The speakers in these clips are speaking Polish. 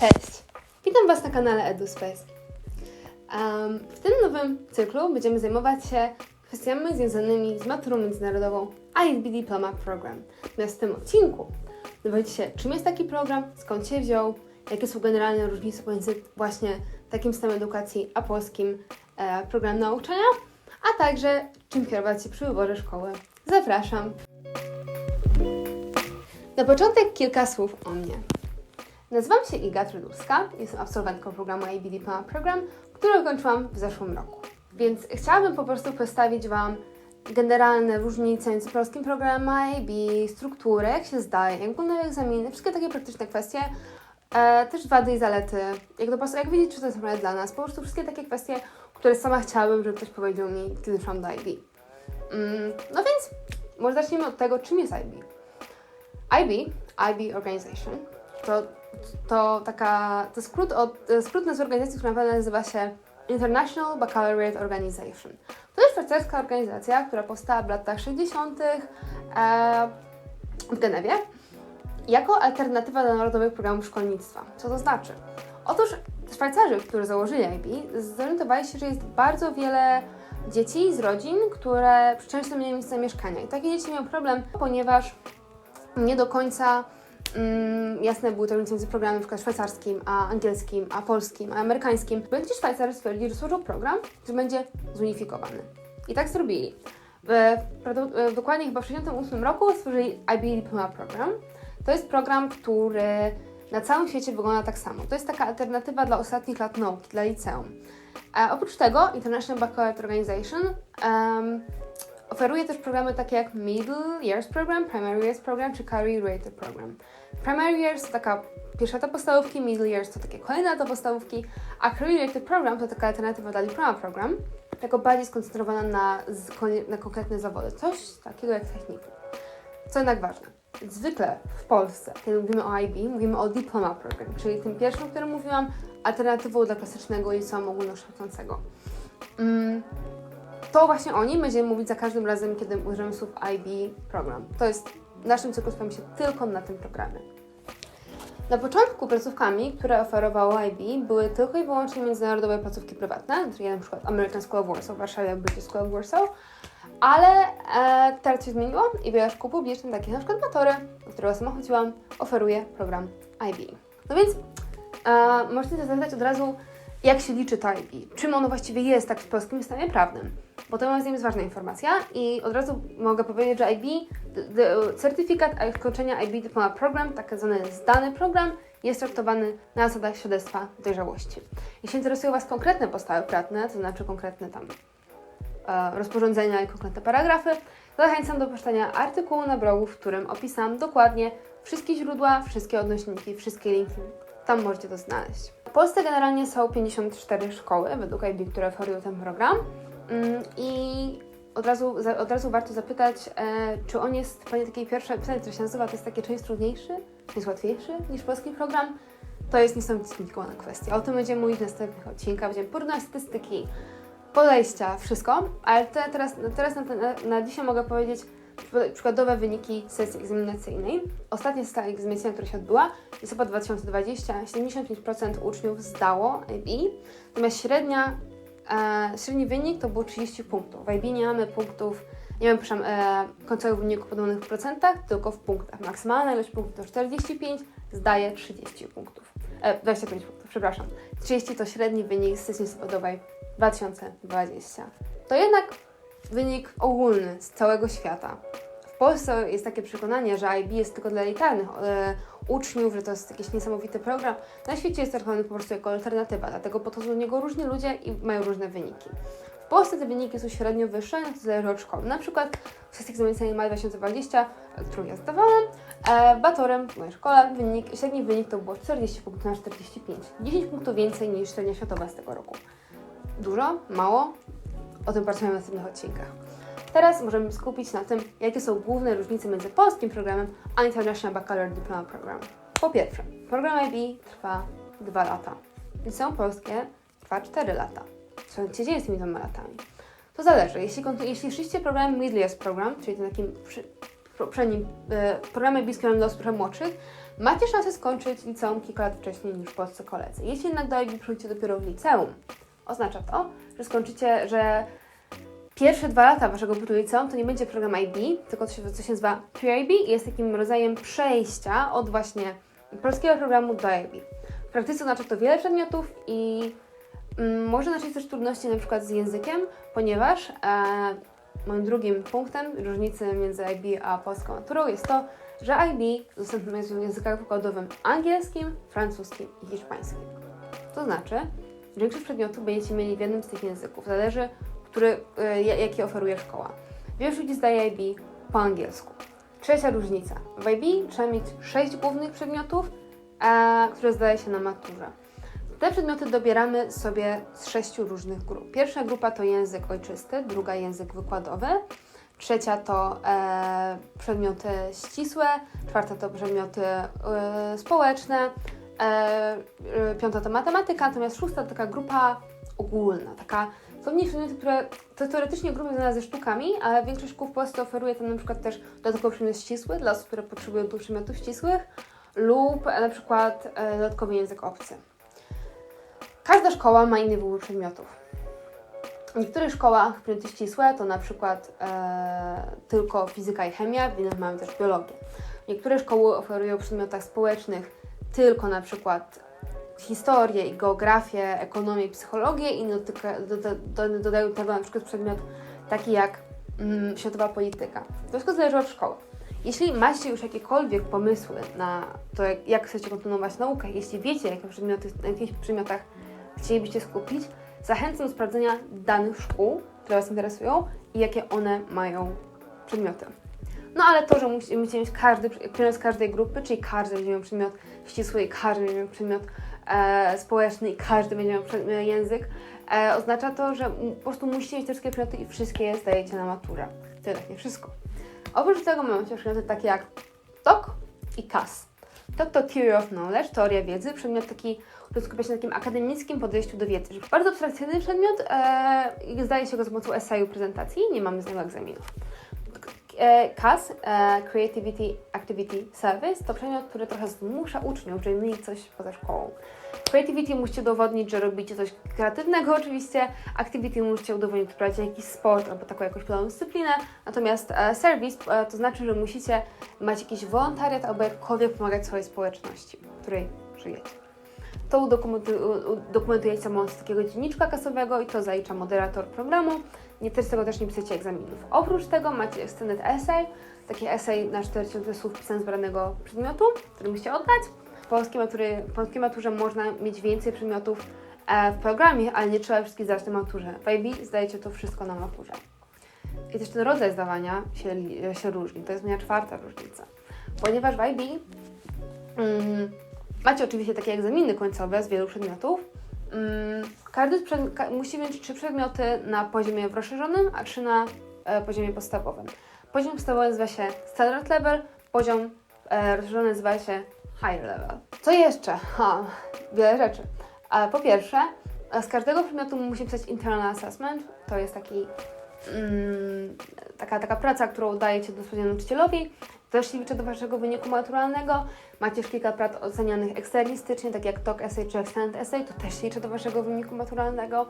Cześć! Witam Was na kanale EduSpace. Um, w tym nowym cyklu będziemy zajmować się kwestiami związanymi z maturą międzynarodową ISB Diploma Program. Natomiast w tym odcinku dowiecie się, czym jest taki program, skąd się wziął, jakie są generalne różnice pomiędzy właśnie takim systemem edukacji a polskim e, programem nauczania, a także czym kierować się przy wyborze szkoły. Zapraszam! Na początek kilka słów o mnie. Nazywam się Iga Trudulska, jestem absolwentką programu IB Diploma Program, który ukończyłam w zeszłym roku. Więc chciałabym po prostu przedstawić Wam generalne różnice między polskim programem IB, strukturę, jak się zdaje, jak wyglądają egzaminy, wszystkie takie praktyczne kwestie, e, też wady i zalety, jak, do, jak wiedzieć, czy to jest naprawdę dla nas, po prostu wszystkie takie kwestie, które sama chciałabym, żeby ktoś powiedział mi, kiedy szłam do IB. Mm, no więc, może zacznijmy od tego, czym jest IB. IB, IB Organization, to, to taka, to skrót, od, skrót nazwy organizacji, która nazywa się International Baccalaureate Organization. To jest szwajcarska organizacja, która powstała w latach 60. E, w Genewie jako alternatywa do narodowych programów szkolnictwa. Co to znaczy? Otóż Szwajcarzy, którzy założyli IB, zorientowali się, że jest bardzo wiele dzieci z rodzin, które często miały miejsce mieszkania. I takie dzieci miały problem, ponieważ nie do końca mm, jasne były te programem na przykład szwajcarskim, a angielskim, a polskim, a amerykańskim. Będzie Szwajcarzy stwierdzili, że stworzą program, który będzie zunifikowany. I tak zrobili. W, w, dokładnie chyba w 1968 roku stworzyli IB Diploma Program. To jest program, który na całym świecie wygląda tak samo. To jest taka alternatywa dla ostatnich lat nauki, dla liceum. E, oprócz tego International Baccalaureate Organization um, Oferuje też programy takie jak Middle Years Program, Primary Years Program czy Career Rated Program. Primary Years to taka pierwsza lata podstawówki, Middle Years to takie kolejne lata podstawówki, a Career Rated Program to taka alternatywa dla Diploma Program, tylko bardziej skoncentrowana na, na konkretne zawody, coś takiego jak technikum. Co jednak ważne, zwykle w Polsce, kiedy mówimy o IB, mówimy o Diploma Program, czyli tym pierwszym, o którym mówiłam, alternatywą dla klasycznego liceum ogólnokształcącego. Mm to właśnie o nim będziemy mówić za każdym razem, kiedy użyjemy słów IB program. To jest, naszym cyklu skupiamy się tylko na tym programie. Na początku placówkami, które oferowało IB, były tylko i wyłącznie międzynarodowe placówki prywatne, czyli na przykład American School of Warsaw w Warszawie, British School of Warsaw, ale e, teraz się zmieniło i wiele szkół publicznych, takich na przykład Matory, do którego sama chodziłam, oferuje program IB. No więc e, możecie zapytać od razu, jak się liczy to IB, czym ono właściwie jest tak w polskim systemie prawnym bo to moim zdaniem jest ważna informacja i od razu mogę powiedzieć, że IB, certyfikat skończenia IB Diploma Program, tak zwany zdany program, jest traktowany na zasadach świadectwa dojrzałości. Jeśli interesują Was konkretne podstawy prawne, to znaczy konkretne tam e, rozporządzenia i konkretne paragrafy, zachęcam do przeczytania artykułu na blogu, w którym opisam dokładnie wszystkie źródła, wszystkie odnośniki, wszystkie linki. Tam możecie to znaleźć. W Polsce generalnie są 54 szkoły według IB, które oferują ten program. Mm, I od razu, od razu warto zapytać, e, czy on jest, Pani takiej pierwsze pytanie, które się nazywa, to jest takie, jest trudniejszy, jest łatwiejszy niż polski program? To jest niesamowicie skomplikowana kwestia. O tym będziemy mówić w następnych odcinkach, będziemy porównać statystyki, podejścia, wszystko, ale te, teraz, teraz na, na, na dzisiaj mogę powiedzieć przykładowe wyniki sesji egzaminacyjnej. Ostatnia sesja egzaminacyjna, która się odbyła, listopad 2020, 75% uczniów zdało IB, natomiast średnia E, średni wynik to było 30 punktów. W IB nie mamy punktów, nie mamy przepraszam, e, końcowych wyników podanych w procentach, tylko w punktach. Maksymalna ilość punktów to 45, zdaje 30 punktów. E, 25 punktów, przepraszam. 30 to średni wynik z sesji listopadowej 2020. To jednak wynik ogólny z całego świata. W Polsce jest takie przekonanie, że IB jest tylko dla elitarnych e, uczniów, że to jest jakiś niesamowity program. Na świecie jest traktowany po prostu jako alternatywa, dlatego podchodzą do niego różni ludzie i mają różne wyniki. W Polsce te wyniki są średnio wyższe, to zależy od szkoły. Na przykład w sesji egzaminacyjnej maja 2020, którą ja zdawałam, e, Batorem w mojej szkole wynik, średni wynik to było 40 punktów na 45. 10 punktów więcej niż średnia światowa z tego roku. Dużo? Mało? O tym porozmawiamy w następnych odcinkach. Teraz możemy skupić na tym, jakie są główne różnice między polskim programem a International Baccalaureate Diploma Program. Po pierwsze, program IB trwa 2 lata. Liceum polskie trwa 4 lata. Co się dzieje z tymi dwoma latami? To zależy. Jeśli, jeśli szliście programem Middle Years Program, czyli ten takim przy, poprzednim e, bliskim dla osób młodszych, macie szansę skończyć liceum kilka lat wcześniej niż polscy koledzy. Jeśli jednak do IB przyjdziecie dopiero w liceum, oznacza to, że skończycie, że pierwsze dwa lata waszego bytu liceum to nie będzie program IB, tylko to się, co się nazywa PIB i jest takim rodzajem przejścia od właśnie polskiego programu do IB. W praktyce oznacza to wiele przedmiotów i mm, może znaczyć też trudności na przykład z językiem, ponieważ e, moim drugim punktem różnicy między IB a polską maturą jest to, że IB dostępny jest w językach wykładowym angielskim, francuskim i hiszpańskim. To znaczy, większość przedmiotów będziecie mieli w jednym z tych języków. Zależy, który, y, jaki oferuje szkoła. Większość ludzi zdaje IB po angielsku. Trzecia różnica. W IB trzeba mieć sześć głównych przedmiotów, e, które zdaje się na maturze. Te przedmioty dobieramy sobie z sześciu różnych grup. Pierwsza grupa to język ojczysty, druga język wykładowy, trzecia to e, przedmioty ścisłe, czwarta to przedmioty e, społeczne, e, e, piąta to matematyka, natomiast szósta to taka grupa ogólna, taka są mniej przedmioty, które to teoretycznie grupy związane ze sztukami, ale większość szkół w Polsce oferuje tam na przykład też dodatkowy przedmiot ścisły dla osób, które potrzebują tu przedmiotów ścisłych lub e, na przykład e, dodatkowy język obcy. Każda szkoła ma inny wybór przedmiotów. W niektórych szkołach przedmioty ścisłe to na przykład e, tylko fizyka i chemia, w innych mamy też biologię. Niektóre szkoły oferują w przedmiotach społecznych tylko na przykład historię i geografię, ekonomię i psychologię, inne dotyka- doda- do- dodają tego na przykład przedmiot taki jak mm, światowa polityka. To wszystko zależy od szkoły. Jeśli macie już jakiekolwiek pomysły na to, jak, jak chcecie kontynuować naukę, jeśli wiecie, jakie przedmioty, na jakich przedmiotach chcielibyście skupić, zachęcam do sprawdzenia danych szkół, które Was interesują i jakie one mają przedmioty. No ale to, że musi- musicie mieć każdy przedmiot z każdej grupy, czyli każdy będzie miał przedmiot ścisły i każdy będzie miał przedmiot społeczny i każdy będzie miał e, język, e, oznacza to, że po prostu musicie mieć te wszystkie przedmioty i wszystkie je zdajecie na maturę. To jednak nie wszystko. Oprócz tego mamy też przedmioty takie jak TOK i KAS. TOK to Theory of Knowledge, teoria wiedzy, przedmiot taki, który skupia się na takim akademickim podejściu do wiedzy. Bardzo abstrakcyjny przedmiot e, zdaje się go za pomocą eseju prezentacji, nie mamy z niego egzaminów. E, CAS, e, Creativity Activity Service, to przedmiot, który trochę zmusza uczniów, żeby mieli coś poza szkołą. Creativity musicie udowodnić, że robicie coś kreatywnego oczywiście, Activity musicie udowodnić, że prowadzicie jakiś sport albo taką jakąś pełną dyscyplinę, natomiast e, Service e, to znaczy, że musicie mać jakiś wolontariat albo jakkolwiek pomagać swojej społeczności, w której żyjecie. To udokumentu- udokumentujecie za pomocą takiego dzienniczka kasowego i to zalicza moderator programu. Nie też tego też nie piszecie egzaminów. Oprócz tego macie extended essay, taki essay na 4000 słów pisania z wybranego przedmiotu, który musicie oddać. W polskiej, matury, w polskiej maturze można mieć więcej przedmiotów e, w programie, ale nie trzeba wszystkich zdać na maturze. W IB zdajecie to wszystko na maturze. I też ten rodzaj zdawania się, li- się różni. To jest moja czwarta różnica. Ponieważ w IB mm, macie oczywiście takie egzaminy końcowe z wielu przedmiotów, Każdy z przed, ka, musi mieć trzy przedmioty na poziomie rozszerzonym, a trzy na e, poziomie podstawowym. Poziom podstawowy nazywa się Standard Level, poziom e, rozszerzony nazywa się Higher Level. Co jeszcze? Ha, wiele rzeczy. E, po pierwsze, z każdego przedmiotu musi pisać Internal Assessment. To jest taki, mm, taka, taka praca, którą dajecie dosłownie nauczycielowi. Liczy do Waszego wyniku maturalnego. Macie już kilka prac ocenianych eksternistycznie, tak jak TOK Essay czy Extended Essay, to też się liczy do Waszego wyniku maturalnego.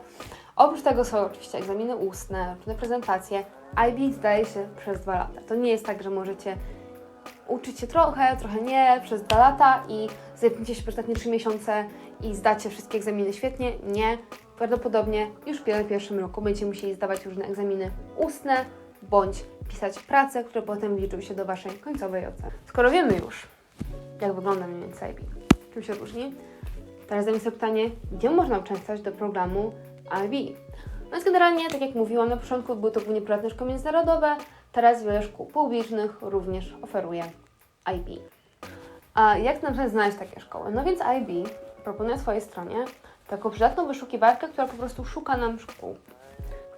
Oprócz tego są oczywiście egzaminy ustne, różne prezentacje. IB zdaje się przez dwa lata. To nie jest tak, że możecie uczyć się trochę, trochę nie, przez dwa lata i zajmijcie się przez ostatnie trzy miesiące i zdacie wszystkie egzaminy świetnie. Nie. Prawdopodobnie już w pierwszym roku będziecie musieli zdawać różne egzaminy ustne bądź pisać prace, które potem liczą się do Waszej końcowej oceny. Skoro wiemy już, jak wygląda mniej więcej IB, czym się różni, teraz zadajmy sobie pytanie, gdzie można uczęszczać do programu IB? No więc generalnie, tak jak mówiłam na początku, były to głównie prywatne szkoły międzynarodowe, teraz wiele szkół publicznych również oferuje IB. A jak na przykład znaleźć takie szkoły? No więc IB proponuje swojej stronie taką przydatną wyszukiwarkę, która po prostu szuka nam szkół.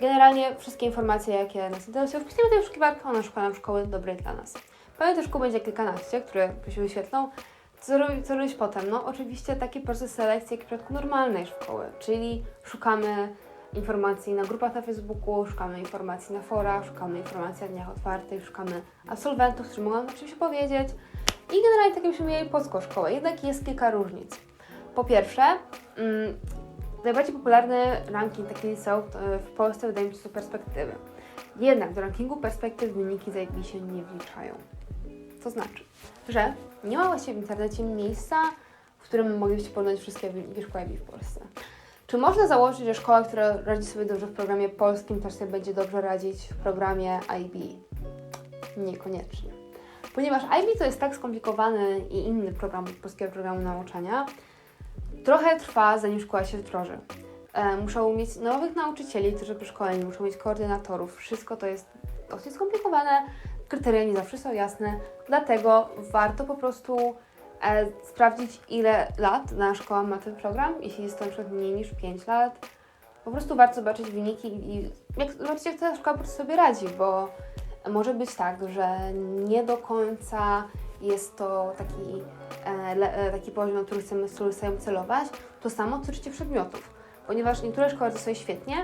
Generalnie wszystkie informacje, jakie nas interesują, wpisujemy tej wyszukiwarkę, ona szuka nam szkoły dobrej dla nas. Tych szkół będzie kilkanaście, które się wyświetlą. Co, robi, co robić potem? No oczywiście taki proces selekcji jak w przypadku normalnej szkoły, czyli szukamy informacji na grupach na Facebooku, szukamy informacji na forach, szukamy informacji na dniach otwartych, szukamy absolwentów, którzy mogą nam oczywiście powiedzieć I generalnie tak jakbyśmy mieli polską szkołę, jednak jest kilka różnic. Po pierwsze, mm, najbardziej popularny ranking taki są e, w Polsce, wydaje mi się, są perspektywy. Jednak do rankingu perspektyw wyniki z IB się nie wliczają. To znaczy, że nie ma właściwie w internecie miejsca, w którym moglibyście porównać wszystkie wy- szkoły w Polsce. Czy można założyć, że szkoła, która radzi sobie dobrze w programie polskim, też sobie będzie dobrze radzić w programie IB? Niekoniecznie. Ponieważ IB to jest tak skomplikowany i inny program od polskiego programu nauczania, trochę trwa, zanim szkoła się wdroży. E, muszą mieć nowych nauczycieli, którzy wyszkoleni, muszą mieć koordynatorów. Wszystko to jest dosyć skomplikowane, kryteria nie zawsze są jasne, dlatego warto po prostu e, sprawdzić, ile lat dana szkoła ma ten program. Jeśli jest to przykład mniej niż 5 lat, po prostu warto zobaczyć wyniki i jak, zobaczyć, jak ta szkoła po prostu sobie radzi, bo może być tak, że nie do końca jest to taki, taki poziom, na który chcemy, który celować. To samo dotyczy przedmiotów, ponieważ niektóre szkoły radzi sobie świetnie,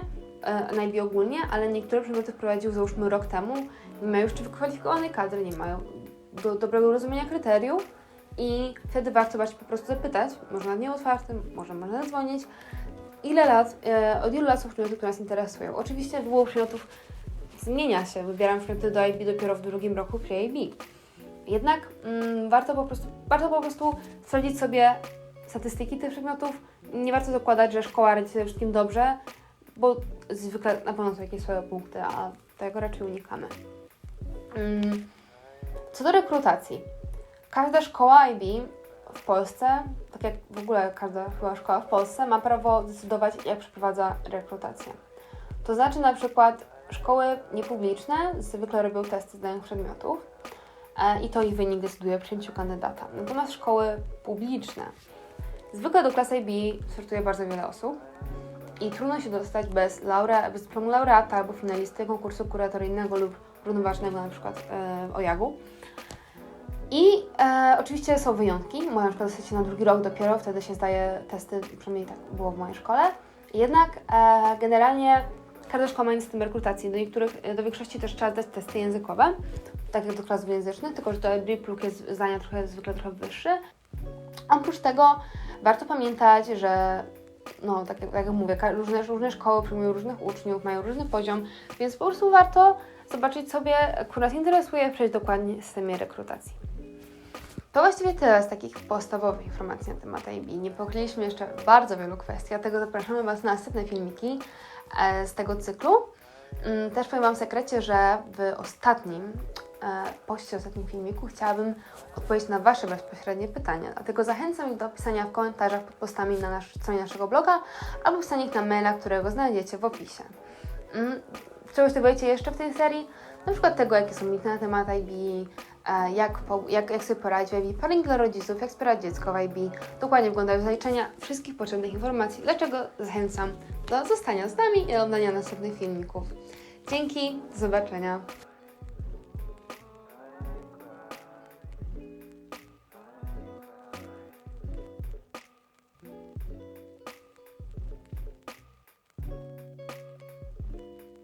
e, najlepiej ogólnie, ale niektóre przedmioty wprowadził załóżmy rok temu, nie mają jeszcze wykwalifikowanej kadry, nie mają do, dobrego rozumienia kryteriów i wtedy warto właśnie po prostu zapytać, może na dniu otwartym, może można zadzwonić, ile lat, e, od ilu lat są przedmioty, które nas interesują. Oczywiście wybór przedmiotów zmienia się, wybieram przedmioty do IB dopiero w drugim roku przy IB. Jednak mm, warto, po prostu, warto po prostu sprawdzić sobie statystyki tych przedmiotów. Nie warto zakładać, że szkoła radzi sobie wszystkim dobrze, bo zwykle na pewno są jakieś swoje punkty, a tego raczej unikamy. Mm, Co do rekrutacji. Każda szkoła IB w Polsce, tak jak w ogóle każda chyba szkoła w Polsce, ma prawo decydować, jak przeprowadza rekrutację. To znaczy na przykład szkoły niepubliczne zwykle robią testy danych przedmiotów i to ich wynik decyduje o przyjęciu kandydata. Natomiast szkoły publiczne zwykle do klasy IB sortuje bardzo wiele osób i trudno się dostać bez, laure, bez dyplomu laureata albo finalisty konkursu kuratoryjnego lub równoważnego na przykład e, OJAG-u. I e, oczywiście są wyjątki. Można na przykład dostać się na drugi rok dopiero, wtedy się zdaje testy, przynajmniej tak było w mojej szkole. Jednak e, generalnie każda szkoła ma inny system rekrutacji. Do niektórych, e, do większości też trzeba zdać testy językowe, tak jak do klas tylko że to IB próg jest zdania trochę, zwykle trochę wyższy. Oprócz tego warto pamiętać, że no, tak jak, tak jak mówię, różne, różne szkoły przyjmują różnych uczniów, mają różny poziom, więc po prostu warto zobaczyć sobie, który nas interesuje, przejść dokładnie systemie rekrutacji. To właściwie tyle z takich podstawowych informacji na temat IB. Nie pokryliśmy jeszcze bardzo wielu kwestii, dlatego zapraszamy Was na następne filmiki e, z tego cyklu. Mm, Też powiem Wam w sekrecie, że w ostatnim poście, ostatnim filmiku chciałabym odpowiedzieć na Wasze bezpośrednie pytania. Dlatego zachęcam ich do pisania w komentarzach pod postami na nasz, stronie naszego bloga albo pisania ich na maila, którego znajdziecie w opisie. Mm, Czegoś dowiecie jeszcze w tej serii? Na przykład tego, jakie są mity na temat IB, e, jak, jak, jak sobie poradzić w IB, paring dla rodziców, jak wspierać dziecko w IB. Dokładnie wyglądają zaliczenia wszystkich potrzebnych informacji, dlaczego zachęcam do zostania z nami i oglądania następnych filmików. Dzięki, do zobaczenia.